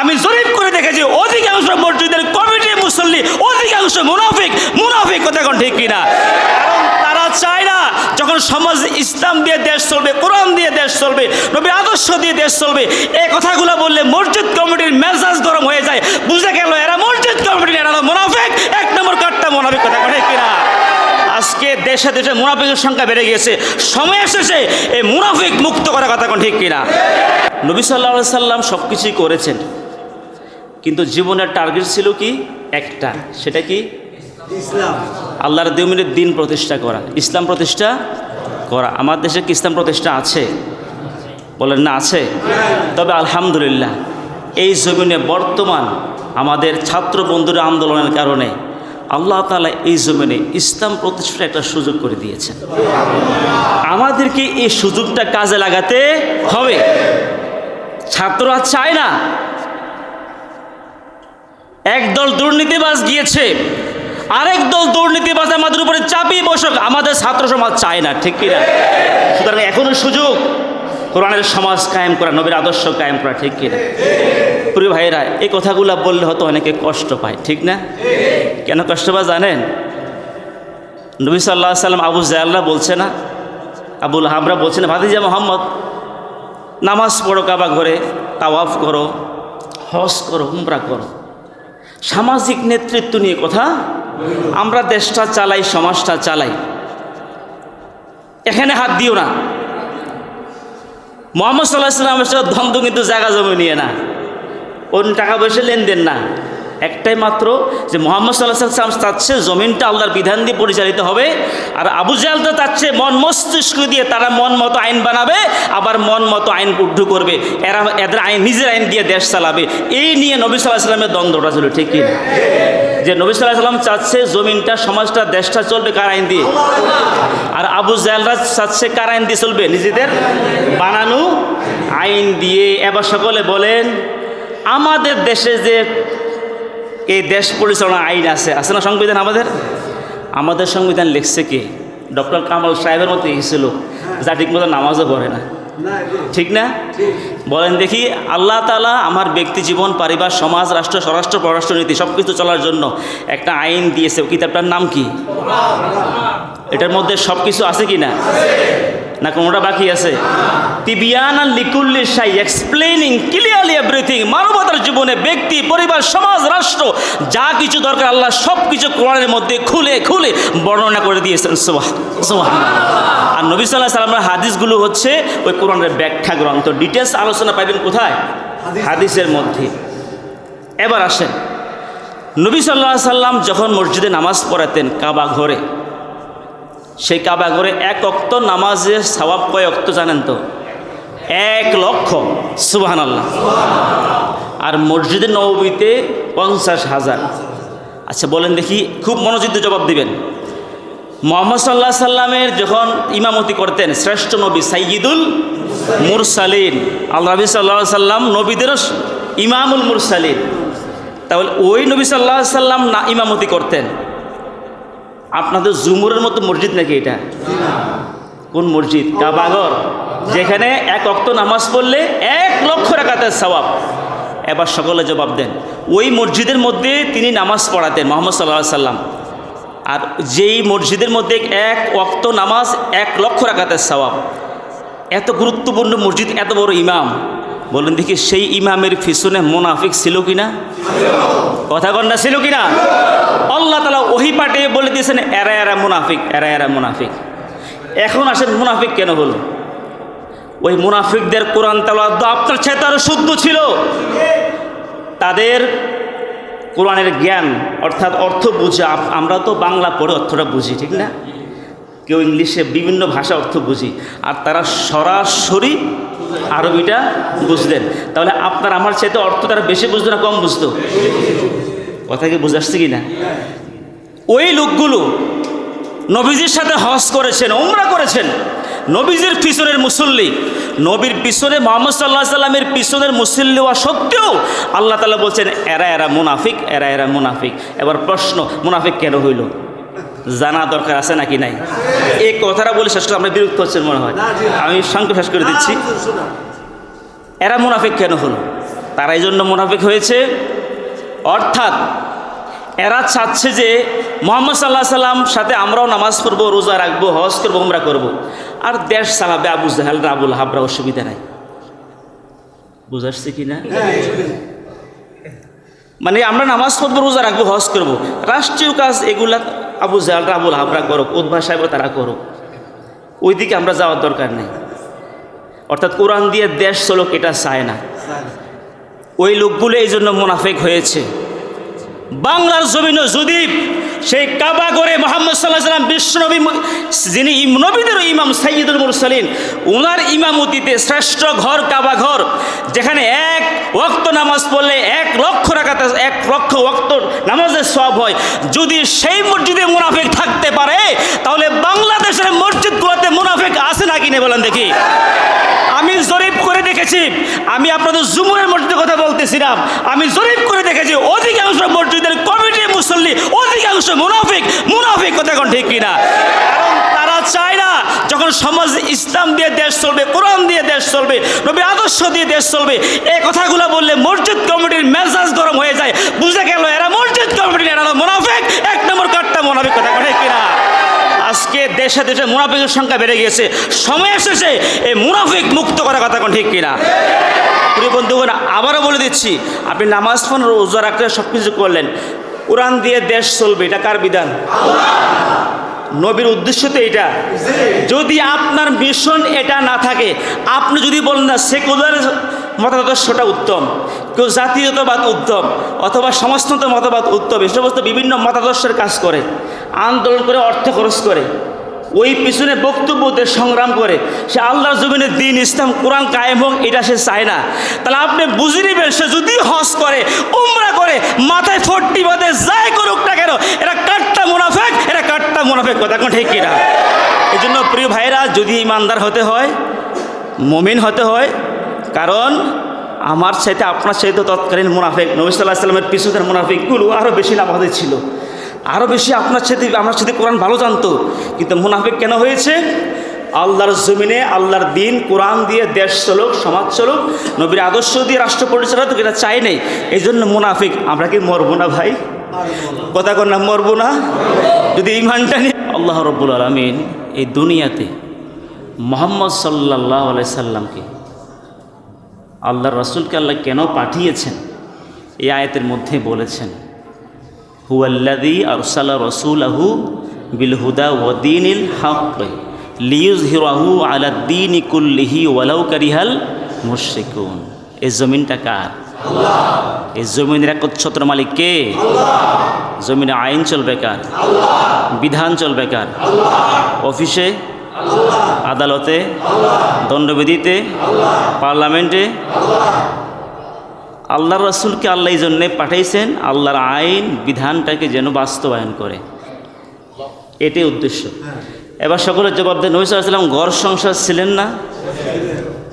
আমি জরিপ করে দেখেছি, অধিকাংশ মসজিদের কমিটি মুসল্লি, অধিকাংশ মুনাফিক। মুনাফিক কথা কোন ঠিক কিনা? তারা চায় না, যখন সমাজ ইসলাম দিয়ে দেশ চলবে, কোরআন দিয়ে দেশ চলবে, নবী আদর্শ দিয়ে দেশ চলবে, এই কথাগুলো বললে মসজিদ কমিটির মেজাজ গরম হয়ে যায়। বুঝে গেল এরা মসজিদ কমিটির, এরা মুনাফিক। এক নম্বর কাটটা মুনাফিক কথা আজকে দেশে দেশে মুনাফিকের সংখ্যা বেড়ে গিয়েছে। সময় এসেছে এই মুনাফিক মুক্ত করার কথা কোন ঠিক কিনা? নবী সাল্লাহ সাল্লাম সব কিছুই করেছেন। কিন্তু জীবনের টার্গেট ছিল কি? একটা। সেটা কি? ইসলাম। আল্লাহর দিমিনের দিন প্রতিষ্ঠা করা। ইসলাম প্রতিষ্ঠা করা। আমার দেশে কি ইসলাম প্রতিষ্ঠা আছে? বলেন না আছে? তবে আলহামদুলিল্লাহ এই জমিনে বর্তমান আমাদের ছাত্র বন্ধুরা আন্দোলনের কারণে আল্লাহ তালা এই জমিনে ইসলাম প্রতিষ্ঠার একটা সুযোগ করে দিয়েছেন। আমাদেরকে এই সুযোগটা কাজে লাগাতে হবে। ছাত্ররা চায় না। একদল দুর্নীতিবাজ গিয়েছে, আরেক দল দুর্নীতিবাজ আমাদের উপরে চাপিয়ে বসক, আমাদের ছাত্র সমাজ চায় না, ঠিক কিনা? সুতরাং এখনও সুযোগ। কোরআনের সমাজ কায়েম করা, নবীর আদর্শ কায়েম করা, ঠিক কিনা প্রিয় ভাইরা এই কথাগুলো বললে হয়তো অনেকে কষ্ট পায়, ঠিক না? কেন কষ্ট পায় জানেন? নবী সাল্লাহ সাল্লাম আবু জায়াল্লাহ বলছে না আবুল হামরা বলছে না, ভাতিজা মোহাম্মদ, নামাজ পড়ো কাবা ঘরে, তাওয়াফ করো, হজ করো হুমরা করো। সামাজিক নেতৃত্ব নিয়ে কথা, আমরা দেশটা চালাই, সমাজটা চালাই। এখানে হাত দিও না। মোহাম্মদ সাল্লাহ সাল্লামের সাথে দ্বন্দ্ব কিন্তু জায়গা জমি নিয়ে না। অন্য টাকা পয়সা লেনদেন না। একটাই মাত্র যে মোহাম্মদ সাল্লাহ সাল্লাম চাচ্ছে জমিনটা আল্লাহর বিধান দিয়ে পরিচালিত হবে। আর আবু জাল তো চাচ্ছে মন মস্তিষ্ক দিয়ে তারা মন মতো আইন বানাবে, আবার মন মতো আইন উদ্ধ করবে। এরা এদের আইন, নিজের আইন দিয়ে দেশ চালাবে। এই নিয়ে নবী সাল্লাহ সাল্লামের দ্বন্দ্বটা ছিল, ঠিক কি যে নবী সাল্লাহ সাল্লাম চাচ্ছে জমিনটা, সমাজটা, দেশটা চলবে কার আইন দিয়ে? আর আবু জালরা চাচ্ছে কার আইন দিয়ে চলবে? নিজেদের বানানো আইন দিয়ে। এবার সকলে বলেন, আমাদের দেশে যে এই দেশ পরিচালনা আইন আছে। আছে না সংবিধান আমাদের? আমাদের সংবিধান লিখছে কি? ডক্টর কামাল সাহেবের মতো লিখেছিল যা ঠিক মতো নামাজও পড়ে না। ঠিক না? বলেন দেখি, আল্লাহ তালা আমার ব্যক্তি জীবন, পরিবার, সমাজ, রাষ্ট্র, স্বরাষ্ট্র পররাষ্ট্রনীতি সব কিছু চলার জন্য একটা আইন দিয়েছে। কিতাবটার নাম কি? এটার মধ্যে সব কিছু আছে কি না? না কোনোটা বাকি আছে? তিবিয়ান লিকুল্লি সাই এক্সপ্লেনিং ক্লিয়ারলি এভরিথিং মানবতার জীবনে ব্যক্তি পরিবার সমাজ রাষ্ট্র যা কিছু দরকার আল্লাহ সব কিছু কোরআনের মধ্যে খুলে খুলে বর্ণনা করে দিয়েছেন। সুবাহ সুবাহ আর নবী সাল্লাহ সাল্লামের হাদিসগুলো হচ্ছে ওই কোরআনের ব্যাখ্যা গ্রন্থ। ডিটেলস আলোচনা পাইবেন কোথায়? হাদিসের মধ্যে। এবার আসেন। নবী সাল্লাহ সাল্লাম যখন মসজিদে নামাজ পড়াতেন কাবা ঘরে সেই কাবা ঘরে এক অক্ত নামাজের সবাব কয় অক্ত জানেন তো? এক লক্ষ সুবাহান আল্লাহ আর মসজিদে নবীতে পঞ্চাশ হাজার। আচ্ছা বলেন দেখি, খুব মনোযোগ জবাব দিবেন। মোহাম্মদ সাল্লাহ সাল্লামের যখন ইমামতি করতেন, শ্রেষ্ঠ নবী সাইয়িদুল মুরসালিন। আল্লাহ নবী সাল্লাহ সাল্লাম নবীদেরও ইমামুল মুরসালিন। তাহলে ওই নবী সাল্লাহ সাল্লাম না ইমামতি করতেন? আপনাদের জুমুরের মতো মসজিদ নাকি এটা? কোন মসজিদ? কাবাগর। যেখানে এক অক্ত নামাজ পড়লে এক লক্ষ রাখাতের সবাব এবার সকলে জবাব দেন। ওই মসজিদের মধ্যে তিনি নামাজ পড়াতেন মোহাম্মদ সাল্লাহ সাল্লাম। আর যেই মসজিদের মধ্যে এক অক্ত নামাজ এক লক্ষ রাখাতের সবাব এত গুরুত্বপূর্ণ মসজিদ, এত বড় ইমাম। বলেন দেখি, সেই ইমামের পিছনে মোনাফিক ছিল কিনা? কথা কন্যা ছিল কিনা? আল্লাহ তালা ওহি পাটে বলে দিয়েছেন, এরা এরা মুনাফিক, এরা এরা মুনাফিক। এখন আসেন মুনাফিক কেন হলো? ওই মুনাফিকদের কোরআন তালা আপনার ছেলে তারও শুদ্ধ ছিল। তাদের কোরআনের জ্ঞান, অর্থাৎ অর্থ বুঝে আমরা তো বাংলা পড়ে অর্থটা বুঝি, ঠিক না? কেউ ইংলিশে বিভিন্ন ভাষা অর্থ বুঝি, আর তারা সরাসরি আরবিটা বুঝলেন তাহলে আপনার আমার চাইতে অর্থ তারা বেশি বুঝতো না কম বুঝতো? কথা কি বুঝে আসছে কি না ওই লোকগুলো নবীজির সাথে হজ করেছেন, উমরা করেছেন। নবীজির পিছনের মুসল্লি, নবীর পিছনে মোহাম্মদ সাল্লাহ সাল্লামের পিছনের মুসল্লি হওয়া সত্ত্বেও আল্লাহ তালা বলছেন, এরা এরা মুনাফিক, এরা এরা মুনাফিক। এবার প্রশ্ন, মুনাফিক কেন হইল? জানা দরকার আছে নাকি নাই? এই কথাটা বলে শেষ করে আমরা বিরক্ত হচ্ছেন মনে হয়। আমি সংখ্যা শেষ করে দিচ্ছি। এরা মুনাফিক কেন হলো? তারাই জন্য মুনাফিক হয়েছে। অর্থাৎ এরা চাচ্ছে যে মোহাম্মদ সাল্লাহ সাল্লাম সাথে আমরাও নামাজ পড়ব, রোজা রাখব, হজ করব আমরা করব। আর দেশ চালাবে আবু জাহাল আবুল হাবরা অসুবিধা নাই। বুঝাচ্ছি কি না মানে আমরা নামাজ পড়ব, রোজা রাখব, হজ করব। রাষ্ট্রীয় কাজ এগুলা আবু জাহাল আবুল হাবরা করুক উদ্ভা সাহেব তারা করো ওইদিকে আমরা যাওয়ার দরকার নেই। অর্থাৎ কোরআন দিয়ে দেশ চলক, এটা চায় না। ওই লোকগুলো এই জন্য মোনাফেক হয়েছে। বাংলার জমিনও যদি সেই কাবা করে মোহাম্মদ সাল্লাহ সাল্লাম বিশ্বনবী যিনি নবীদেরও ইমাম সাইয়দুল মুরসালিন ওনার ইমামতিতে শ্রেষ্ঠ ঘর, কাবা ঘর, যেখানে এক ওক্ত নামাজ পড়লে এক লক্ষ রাখাতে এক লক্ষ সব হয়। যদি সেই মসজিদে মুনাফেক থাকতে পারে, তাহলে বাংলাদেশের মসজিদগুলোতে মুনাফেক আছে না কিনে বলেন দেখি। আমি জরিপ করে দেখেছি, আমি আপনাদের জুমুরের মসজিদের কথা বলতেছিলাম, আমি জরিপ করে দেখেছি, অধিকাংশ মসজিদের কমিটি মুসল্লি, অধিকাংশ মুনাফিক মুনাফিক কথা এখন ঠিক কিনা। কারণ তারা চায় না, যখন সমাজ ইসলাম দিয়ে দেশ চলবে চলবে। নবী আদর্শ দিয়ে দেশ চলবে। এই কথাগুলো বললে মসজিদ কমিটির মেজাজ গরম হয়ে যায়। বুঝে গেল এরা মসজিদ কমিটির, এরা মুনাফিক। এক নম্বর কাটটা মুনাফিক কথা কথা কিনা আজকে দেশে দেশে মুনাফিকের সংখ্যা বেড়ে গিয়েছে। সময় এসেছে, এই মুনাফিক মুক্ত করার কথা কোন ঠিক কিনা প্রিয় বন্ধুগণ, আবারও বলে দিচ্ছি, আপনি নামাজ ফোন রোজা রাখলে সব কিছু করলেন। কোরআন দিয়ে দেশ চলবে, এটা কার বিধান? নবীর উদ্দেশ্য তো এটা। যদি আপনার মিশন এটা না থাকে, আপনি যদি বলেন না সেকুলার মতাদর্শটা উত্তম, কেউ জাতীয়তাবাদ উত্তম অথবা সমাজতন্ত্র মতবাদ উত্তম এসব সমস্ত বিভিন্ন মতাদর্শের কাজ করে, আন্দোলন করে, অর্থ খরচ করে ওই পিছনে বক্তব্য দিয়ে সংগ্রাম করে। সে আল্লাহর জমিনের দিন ইসলাম, কোরআন কায়েম হোক, এটা সে চায় না। তাহলে আপনি বুঝে নেবেন, সে যদি হজ করে, উমরা করে, মাথায় ফোরটি বাদে যাই করুক না কেন, এরা কাটটা মুনাফেক, এরা কাটটা মুনাফেক কথা কোন ঠিক কিনা? এই জন্য প্রিয় ভাইরা যদি ইমানদার হতে হয়, মমিন হতে হয়, কারণ আমার সাথে আপনার সাথে তৎকালীন মুনাফেক, নবী সাল্লাহ সাল্লামের পিছনের মুনাফিকগুলো আরও বেশি লাভাদের ছিল। আরও বেশি আপনার সাথে, আমার সাথে কোরআন ভালো জানতো। কিন্তু মুনাফিক কেন হয়েছে? আল্লাহর জমিনে আল্লাহর দিন, কোরআন দিয়ে দেশ চলুক, সমাজ চলুক, নবীর আদর্শ দিয়ে রাষ্ট্র পরিচালনা তো এটা চাই নেই। এই জন্য মুনাফিক, আমরা কি মরবো না ভাই? কথা না, মরবো না? যদি ইমানটা নিয়ে আল্লাহ রব্বুল আলমিন এই দুনিয়াতে মোহাম্মদ সাল্লাহ সাল্লামকে আল্লাহ রসুলকে আল্লাহ কেন পাঠিয়েছেন? এই আয়াতের মধ্যে বলেছেন হুয়াল্লাদি আরসালা রসুলাহু বিল হুদা ওদিনিল হক লিউজ হিরাহু আলাদ্দিন কুল্লিহি ওয়ালাউ কারিহাল মুশরিকুন। এই জমিনটা কার? এই জমিনের একচ্ছত্র মালিক কে? জমিনে আইন চলবে কার? বিধান চলবে কার? অফিসে? আদালতে? দণ্ডবিধিতে? পার্লামেন্টে? আল্লাহর রসুলকে আল্লাহ এই জন্যে পাঠাইছেন, আল্লাহর আইন, বিধানটাকে যেন বাস্তবায়ন করে। এটাই উদ্দেশ্য। এবার সকলের জবাব দেন, নবী সাল্লাম ঘর সংসার ছিলেন না?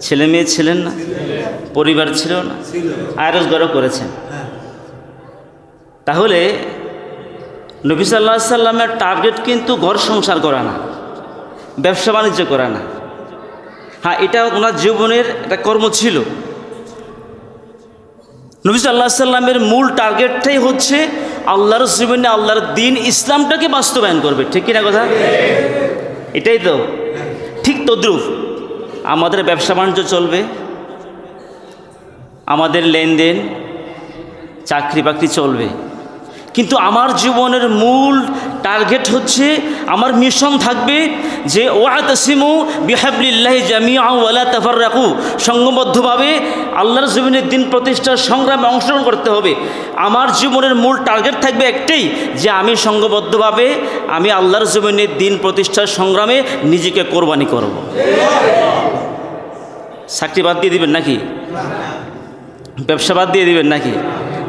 ছেলে মেয়ে ছিলেন না? পরিবার ছিল না? আয় রোজগারও করেছেন। তাহলে নবী সাল্লাহ সাল্লামের টার্গেট কিন্তু ঘর সংসার করা না ব্যবসা বাণিজ্য করা না। হ্যাঁ এটা ওনার জীবনের একটা কর্ম ছিল। নবী সাল্লাহ সাল্লামের মূল টার্গেটটাই হচ্ছে আল্লাহর জীবনে আল্লাহর দিন ইসলামটাকে বাস্তবায়ন করবে। ঠিক কিনা কথা? এটাই তো। ঠিক তদ্রুপ। আমাদের ব্যবসা বাণিজ্য চলবে। আমাদের লেনদেন চাকরি বাকরি চলবে। কিন্তু আমার জীবনের মূল টার্গেট হচ্ছে আমার মিশন থাকবে যে ওয়াতসিমু বিহাবলিল্লাহ জামিয়া ওয়ালা তাফার রাখু সঙ্গবদ্ধভাবে আল্লাহর জমিনের দিন প্রতিষ্ঠার সংগ্রামে অংশগ্রহণ করতে হবে। আমার জীবনের মূল টার্গেট থাকবে একটাই যে আমি সঙ্গবদ্ধভাবে আমি আল্লাহর জমিনের দিন প্রতিষ্ঠার সংগ্রামে নিজেকে কোরবানি করব। চাকরি বাদ দিয়ে দিবেন নাকি? ব্যবসা বাদ দিয়ে দিবেন নাকি?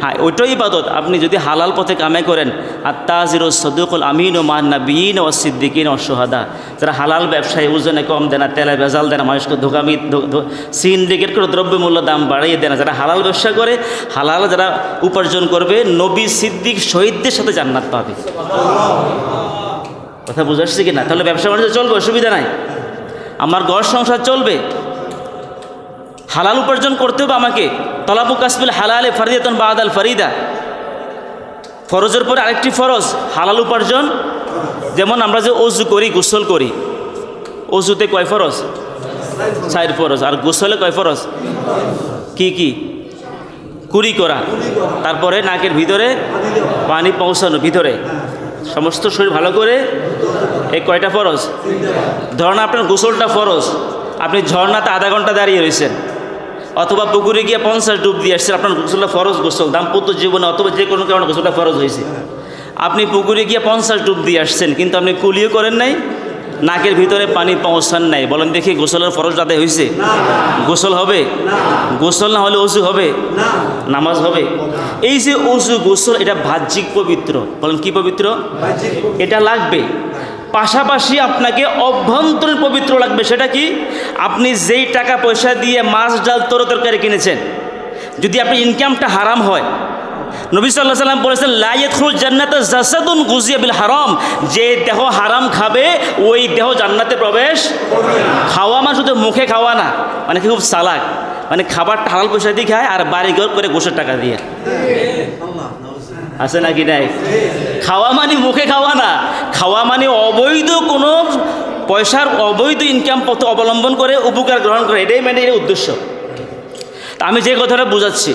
হ্যাঁ ওইটাই ইবাদত। আপনি যদি হালাল পথে কামাই করেন আর তাজির সদুকুল আমিন ও মান বিন ও সিদ্দিকিন ও সোহাদা যারা হালাল ব্যবসায়ী ওজনে কম দেয় না, তেলে ভেজাল দেয় না, মানুষকে ধোকামি সিন্ডিকেট করে দ্রব্যমূল্য দাম বাড়িয়ে দেয় না। যারা হালাল ব্যবসা করে, হালাল যারা উপার্জন করবে, নবী সিদ্দিক শহীদদের সাথে জান্নাত পাবে। কথা বুঝাচ্ছি কি না তাহলে ব্যবসা বাণিজ্য চলবে, অসুবিধা নাই। আমার ঘর সংসার চলবে। হালাল উপার্জন করতে হবে আমাকে। তলাবু কাসবিল হালালে ফারিদাতন বাদ আল ফারিদা। ফরজের পরে আরেকটি ফরজ, হালাল উপার্জন। যেমন আমরা যে অজু করি, গোসল করি। অজুতে কয় ফরজ? চার ফরজ। আর গোসলে কয় ফরজ? কি কি? কুড়ি করা। তারপরে নাকের ভিতরে পানি পৌঁছানো, ভিতরে। সমস্ত শরীর ভালো করে এই কয়টা ফরজ? ধরুন আপনার গোসলটা ফরজ। আপনি ঝর্ণাতে আধা ঘণ্টা দাঁড়িয়ে রয়েছেন। অথবা পুকুরে গিয়ে পঞ্চাশ ডুব দিয়ে আসছেন আপনার গোসলটা ফরজ গোসল দাম্পত্য জীবনে অথবা যে কোনো কারণে গোসলটা ফরজ হয়েছে। আপনি পুকুরে গিয়ে পঞ্চাশ ডুব দিয়ে আসছেন কিন্তু আপনি কুলিও করেন নাই নাকের ভিতরে পানি পৌঁছান নাই। বলেন দেখি গোসলের ফরজ আদায় হয়েছে? গোসল হবে? গোসল না হলে অজু হবে? নামাজ হবে? এই যে অজু গোসল এটা বাহ্যিক পবিত্র। বলেন কি পবিত্র। এটা লাগবে। পাশাপাশি আপনাকে অভ্যন্তরীণ পবিত্র লাগবে, সেটা কি? আপনি যেই টাকা পয়সা দিয়ে মাছ, ডাল, তর তরকারি কিনেছেন, যদি আপনি ইনকামটা হারাম হয়, নবী সাল্লাহ সাল্লাম বলেছেন লাইয়ুল জান্নাত জাসাদুন গুজিয়া বিল হারাম। যে দেহ হারাম খাবে, ওই দেহ জান্নাতে প্রবেশ খাওয়া মানে শুধু মুখে খাওয়া না মানে খুব সালাক মানে খাবারটা হালাল পয়সা দিয়ে খায় আর বাড়ি ঘর করে গোসের টাকা দিয়ে। আছে নাকি নাই? খাওয়া মানে মুখে খাওয়া না। খাওয়া মানে অবৈধ কোনো পয়সার অবৈধ ইনকাম পথ অবলম্বন করে উপকার গ্রহণ করে। এটাই মানে এর উদ্দেশ্য। আমি যে কথাটা বোঝাচ্ছি